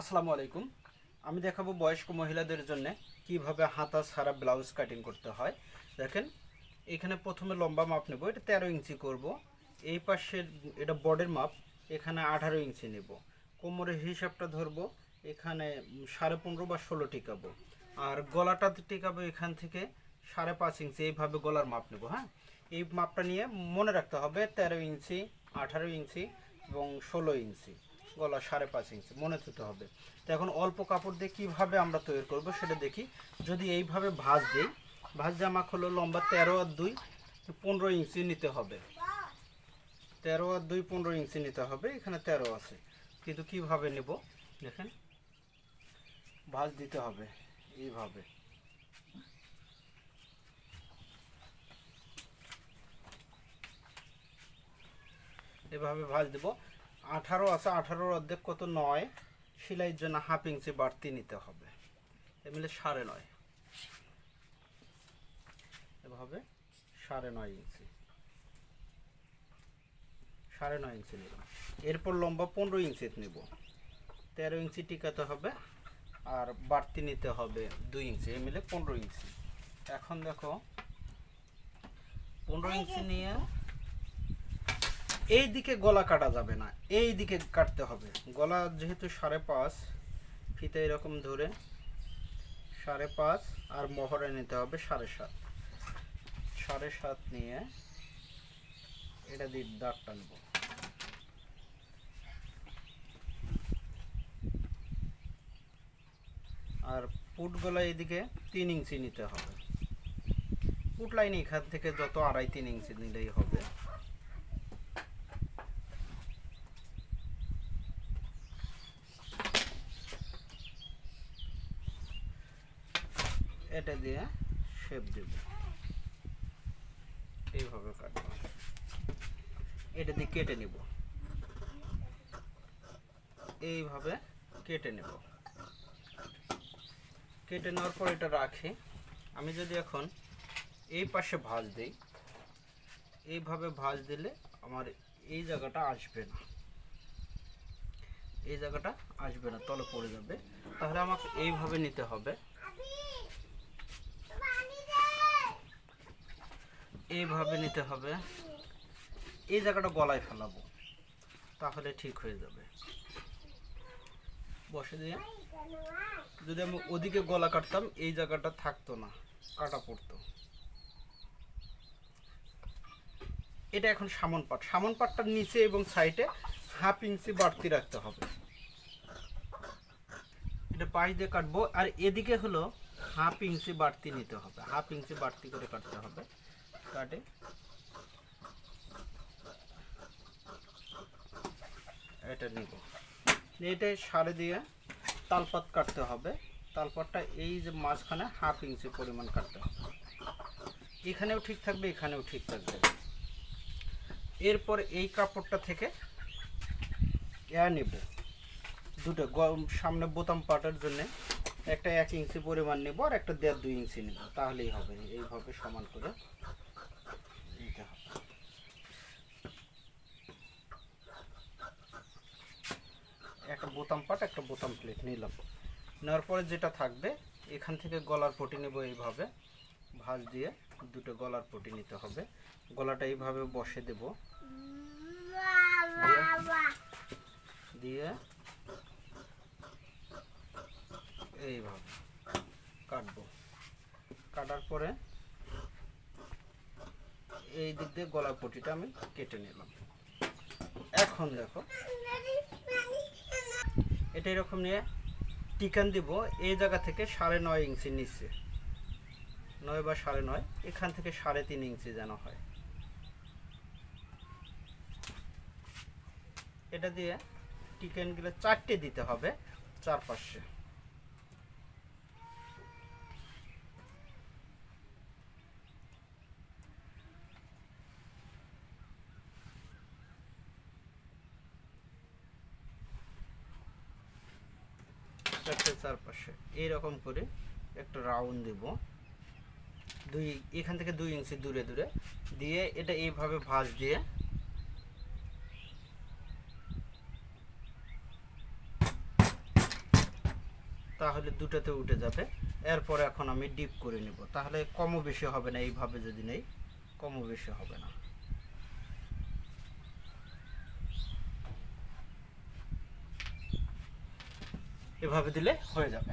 আসসালামু আলাইকুম। আমি দেখাবো বয়স্ক মহিলাদের জন্য কীভাবে হাতা ছাড়া ব্লাউজ কাটিং করতে হয়। দেখেন, এখানে প্রথমে লম্বা মাপ নেব, এটা তেরো ইঞ্চি করব। এই পাশের এটা বডির মাপ, এখানে আঠারো ইঞ্চি নেব। কোমরের হিসাবটা ধরবো, এখানে সাড়ে পনেরো বা ষোলো টিকাবো। আর গলাটা টিকাবো এখান থেকে সাড়ে পাঁচ ইঞ্চি, এইভাবে গলার মাপ নেব হ্যাঁ? এই মাপটা নিয়ে মনে রাখতে হবে, তেরো ইঞ্চি, আঠারো ইঞ্চি এবং ষোলো ইঞ্চি। গলা সাড়ে পাঁচ ইঞ্চি মনে থুতে হবে। তো এখন অল্প কাপড় দিয়ে কীভাবে আমরা তৈরি করব সেটা দেখি। যদি এইভাবে ভাঁজ দিই, ভাঁজ জামা হলো লম্বা তেরো আর দুই পনেরো ইঞ্চি নিতে হবে। তেরো আর দুই, পনেরো ইঞ্চি নিতে হবে, এখানে তেরো আছে। কিন্তু কীভাবে নেব? দেখেন। ভাঁজ দিতে হবে, এইভাবে। এভাবে ভাঁজ দেব। আঠারো আছে আঠারোর অর্ধেক কত? নয়। সেলাইয়ের জন্য হাফ ইঞ্চি বাড়তি নিতে হবে। এমনি সাড়ে নয়। এভাবে সাড়ে নয় ইঞ্চি। সাড়ে নয় ইঞ্চি নিলাম। এরপর লম্বা পনেরো ইঞ্চি নেব। তেরো ইঞ্চি টিকাতে হবে আর বাড়তি নিতে হবে দুই ইঞ্চি। এই মিলে পনেরো ইঞ্চি। এখন দেখো পনেরো ইঞ্চি নিয়ে এই দিকে গলা কাটা যাবে না, এই দিকে কাটতে হবে। গলা যেহেতু সাড়ে পাঁচ, ফিতে এরকম ধরে সাড়ে পাঁচ আর মহরে নিতে হবে সাড়ে সাত। সাড়ে সাত নিয়ে এটা দিয়ে দাগ টানবো আর পুট গলা এদিকে তিন ইঞ্চি নিতে হবে। পুট লাইন এখান থেকে যত আড়াই, তিন ইঞ্চি নিলেই হবে। এটা দিয়ে শেপ দেব। এইভাবে কাটবো এটা দিয়ে কেটে নিব। এইভাবে কেটে নেব। কেটে নেওয়ার পর এটা রাখি। আমি যদি এখন এই পাশে ভাঁজ দিই, এইভাবে ভাঁজ দিলে আমার এই জায়গাটা আসবে না। এই জায়গাটা আসবে না, তলে পড়ে যাবে। তাহলে আমাকে এইভাবে নিতে হবে। এইভাবে নিতে হবে। এই জায়গাটা গলায় ফেলাবো, তাহলে ঠিক হয়ে যাবে। বসে দিয়ে যদি আমি ওদিকে গলা কাটতাম, এই জায়গাটা থাকতো না, কাটা পড়তো। এটা এখন সামন পাট। সামন পাটটার নিচে এবং সাইডে হাফ ইঞ্চি বাড়তি রাখতে হবে। এটা পাশ দিয়ে কাটবো। আর এদিকে হলো হাফ ইঞ্চি বাড়তি নিতে হবে। হাফ ইঞ্চি বাড়তি করে কাটতে হবে। কাটে। এটা নিব। এটা সারে দিয়ে তালপাত কাটতে হবে। তালপাতটা এই যে মাঝখানে হাফ ইঞ্চি পরিমাণ কাটতে হবে। এখানেও ঠিক থাকবে, এখানেও ঠিক থাকবে। এরপর এই কাপড়টা থেকে ইয়া নেব। দুটো সামনে বোতাম পাটার জন্য একটা এক ইঞ্চি পরিমাণ নেব আর একটা দেড় দুই ইঞ্চি নেব। তাহলেই হবে। এইভাবে সমান করে নিতে হবে একটা বোতাম পাট, একটা বোতাম প্লেট নিলাম নেওয়ার পরে যেটা থাকবে, এখান থেকে গলার পটি নেব এইভাবে। ভাঁজ দিয়ে দুটো গলার পটি নিতে হবে। গলাটা এইভাবে বসে দেব। দিয়ে এইভাবে কাটবো। কাটার পরে এই দিক দিয়ে গলার পটিটা আমি কেটে নিলাম। এখন দেখো এটা এরকম নিয়ে টিকান দিব, এই জায়গা থেকে সাড়ে নয় ইঞ্চি নিচে। নয় বা সাড়ে নয়, এখান থেকে সাড়ে তিন ইঞ্চি যেন হয়। এটা দিয়ে টিকেনগুলো চারটে দিতে হবে চারপাশে। চারটে চারপাশে। এইরকম করে একটা রাউন্ড দেব। দুই, এখান থেকে দুই ইঞ্চি দূরে দূরে দিয়ে এটা এইভাবে ভাঁজ দিয়ে তাহলে দুটোতে উঠে যাবে। এরপর এখন আমি ডিপ করে নিব। তাহলে কমও বেশি হবে না, এইভাবে যদি নেই, কমও বেশি হবে না। এভাবে দিলে হয়ে যাবে।